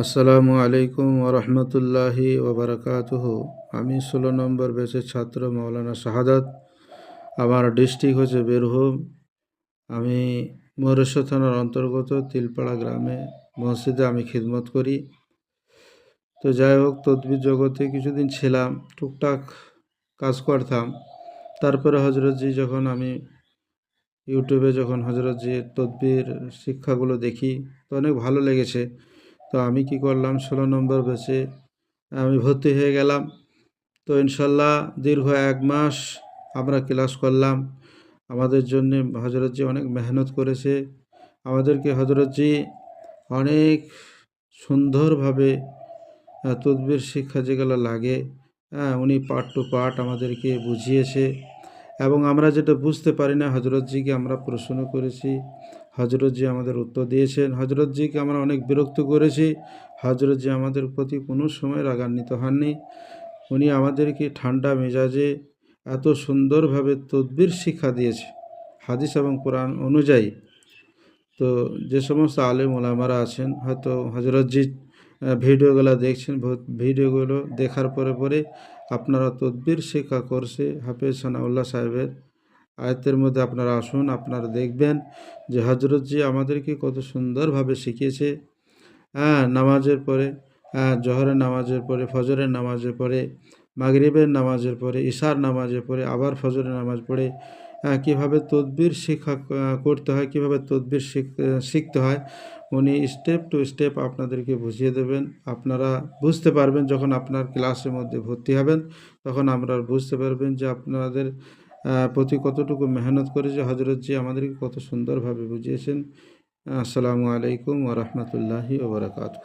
আসসালামু আলাইকুম ওরহমতুল্লাহি ওবরাকাতুহ আমি ষোলো নম্বর বেচের ছাত্র মৌলানা শাহাদাত। আমার ডিস্ট্রিক্ট হচ্ছে বীরভূম। আমি মরেশ্বর থানার অন্তর্গত তিলপাড়া গ্রামে মসজিদে আমি খিদমত করি। তো যাই হোক, তদবির জগতে কিছুদিন ছিলাম, টুকটাক কাজ করতাম। তারপরে হজরতজি যখন আমি ইউটিউবে যখন হজরতজির তদবির শিক্ষাগুলো দেখি, তো অনেক ভালো লেগেছে। তো আমি কি করলাম? ষোলো নম্বর বেচে আমি ভর্তি হয়ে গেলাম। তো ইনশাল্লাহ দীর্ঘ এক মাস আমরা ক্লাস করলাম। আমাদের জন্যে হজরতজি অনেক মেহনত করেছে। আমাদেরকে হজরতজি অনেক সুন্দরভাবে তদবির শিক্ষা যেগুলো লাগে হ্যাঁ উনি পার্ট টু পার্ট আমাদেরকে বুঝিয়েছে। এবং আমরা যেটা বুঝতে পারি না হজরতজিকে আমরা প্রশ্ন করেছি। হজরতজি আমাদের উত্তর দিয়েছেন হজরতজিকে আমরা অনেক বিরক্ত করেছি। হজরতজি আমাদের প্রতি কোনো সময় রাগান্বিত হননি। উনি আমাদেরকে ঠান্ডা মেজাজে এত সুন্দরভাবে তদবির শিক্ষা দিয়েছে, হাদিস এবং কোরআন অনুযায়ী। তো যে সমস্ত আলেম ওলামারা আছেন, হয়তো হজরতজি ভিডিওগুলো দেখছেন ভিডিওগুলো দেখার পরে পরে আপনারা তদবির শিক্ষা করছে হাফেজ সানাউল্লাহ সাহেবের আয়তের মধ্যে আপনারা আসুন, আপনারা দেখবেন যে হজরতজি আমাদেরকে কত সুন্দরভাবে শিখিয়েছে। হ্যাঁ নামাজের পরে হ্যাঁ জহরের নামাজের পরে, ফজরের নামাজের পরে, মাগরিবের নামাজের পরে ঈশার নামাজের পরে, আবার ফজরের নামাজ পড়ে হ্যাঁ কীভাবে তদবির শিক্ষা, করতে হয়, কীভাবে তদবির শিখতে হয়, উনি স্টেপ টু স্টেপ আপনাদেরকে বুঝিয়ে দেবেন। আপনারা বুঝতে পারবেন যখন আপনার ক্লাসের মধ্যে ভর্তি হবেন, তখন আমরা বুঝতে পারবেন যে আপনাদের প্রতি কতটুকু মেহনত করেছে হজরত জি আমাদেরকে কত সুন্দরভাবে বুঝিয়েছেন। আসসালামু আলাইকুম ওরহমতুল্লাহি ওবরাকাতু